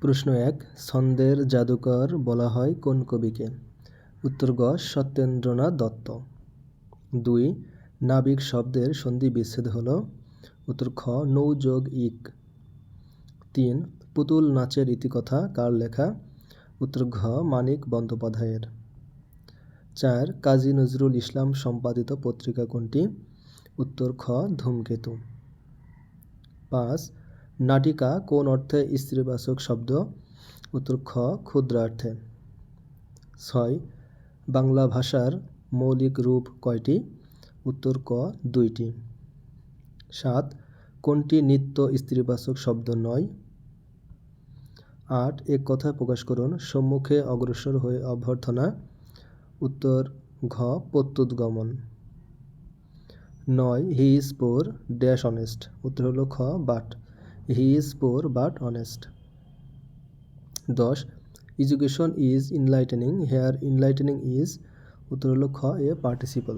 প্রশ্ন এক, ছন্দের জাদুকর বলা হয় কোন কবিকে? উত্তর গ, সত্যেন্দ্রনাথ দত্ত। দুই, নাবিক শব্দের সন্ধি বিচ্ছেদ হল। উত্তর খ নৌ যোগ ইক। তিন, পুতুল নাচের ইতিকথা কার লেখা? উত্তর ঘ, মানিক বন্দ্যোপাধ্যায়ের। চার, কাজী নজরুল ইসলাম সম্পাদিত পত্রিকা কোনটি? উত্তর খ, ধূমকেতু। পাঁচ নাটিকা কোন অর্থে স্ত্রীবাচক শব্দ? উত্তর খ, ক্ষুদ্রার্থে। ছয়, বাংলা ভাষার মৌলিক রূপ কয়টি? উত্তর ক, দুইটি। সাত, কোনটি নিত্য স্ত্রীবাচক শব্দ নয়? আট, এক কথা প্রকাশ করুন, সম্মুখে অগ্রসর হয়ে অভ্যর্থনা। উত্তর ঘ, প্রত্যুদ্গমন। নয়, he is poor, dash honest. উত্তর হলো খ, but. He is poor but honest. দশ, education is enlightening, here enlightening is, উত্তর হলো খ, এ পার্টিসিপল।